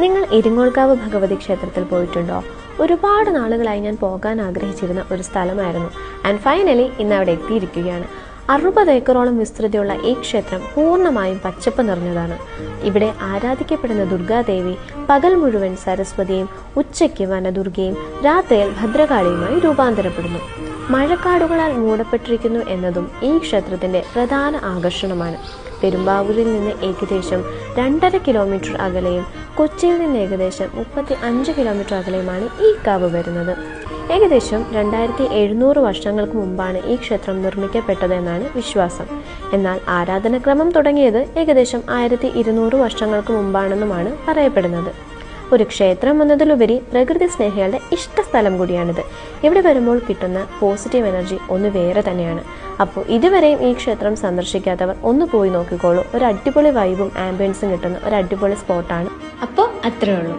നിങ്ങൾ എരിങ്ങോൾക്കാവ് ഭഗവതി ക്ഷേത്രത്തിൽ പോയിട്ടുണ്ടോ? ഒരുപാട് നാളുകളായി ഞാൻ പോകാൻ ആഗ്രഹിച്ചിരുന്ന ഒരു സ്ഥലമായിരുന്നു. ആൻഡ് ഫൈനലി ഇന്ന് അവിടെ എത്തിയിരിക്കുകയാണ്. അറുപത് ഏക്കറോളം വിസ്തൃതിയുള്ള ഈ ക്ഷേത്രം പൂർണമായും പച്ചപ്പ് നിറഞ്ഞതാണ്. ഇവിടെ ആരാധിക്കപ്പെടുന്ന ദുർഗാദേവി പകൽ മുഴുവൻ സരസ്വതിയും ഉച്ചയ്ക്ക് വനദുർഗയും രാത്രിയിൽ ഭദ്രകാളിയുമായി രൂപാന്തരപ്പെടുന്നു. മഴക്കാടുകളാൽ മൂടപ്പെട്ടിരിക്കുന്നു എന്നതും ഈ ക്ഷേത്രത്തിന്റെ പ്രധാന ആകർഷണമാണ്. പെരുമ്പാവൂരിൽ നിന്ന് ഏകദേശം രണ്ടര കിലോമീറ്റർ അകലെയും കൊച്ചിയിൽ നിന്ന് ഏകദേശം മുപ്പത്തി അഞ്ച് കിലോമീറ്റർ അകലെയുമാണ് ഈ കാവ് വരുന്നത്. ഏകദേശം രണ്ടായിരത്തി എഴുന്നൂറ് വർഷങ്ങൾക്ക് മുമ്പാണ് ഈ ക്ഷേത്രം നിർമ്മിക്കപ്പെട്ടതെന്നാണ് വിശ്വാസം. എന്നാൽ ആരാധനക്രമം തുടങ്ങിയത് ഏകദേശം ആയിരത്തി ഇരുന്നൂറ് വർഷങ്ങൾക്ക് മുമ്പാണെന്നുമാണ് പറയപ്പെടുന്നത്. ഒരു ക്ഷേത്രം എന്നതിലുപരി പ്രകൃതി സ്നേഹികളുടെ ഇഷ്ട സ്ഥലം കൂടിയാണിത്. ഇവിടെ വരുമ്പോൾ കിട്ടുന്ന പോസിറ്റീവ് എനർജി ഒന്ന് വേറെ തന്നെയാണ്. അപ്പോൾ ഇതുവരെയും ഈ ക്ഷേത്രം സന്ദർശിക്കാത്തവർ ഒന്ന് പോയി നോക്കിക്കോളൂ. ഒരു അടിപൊളി വൈബും ആംബിയൻസും കിട്ടുന്ന ഒരു അടിപൊളി സ്പോട്ടാണ് അപ്പോൾ അത്രേ ഉള്ളൂ.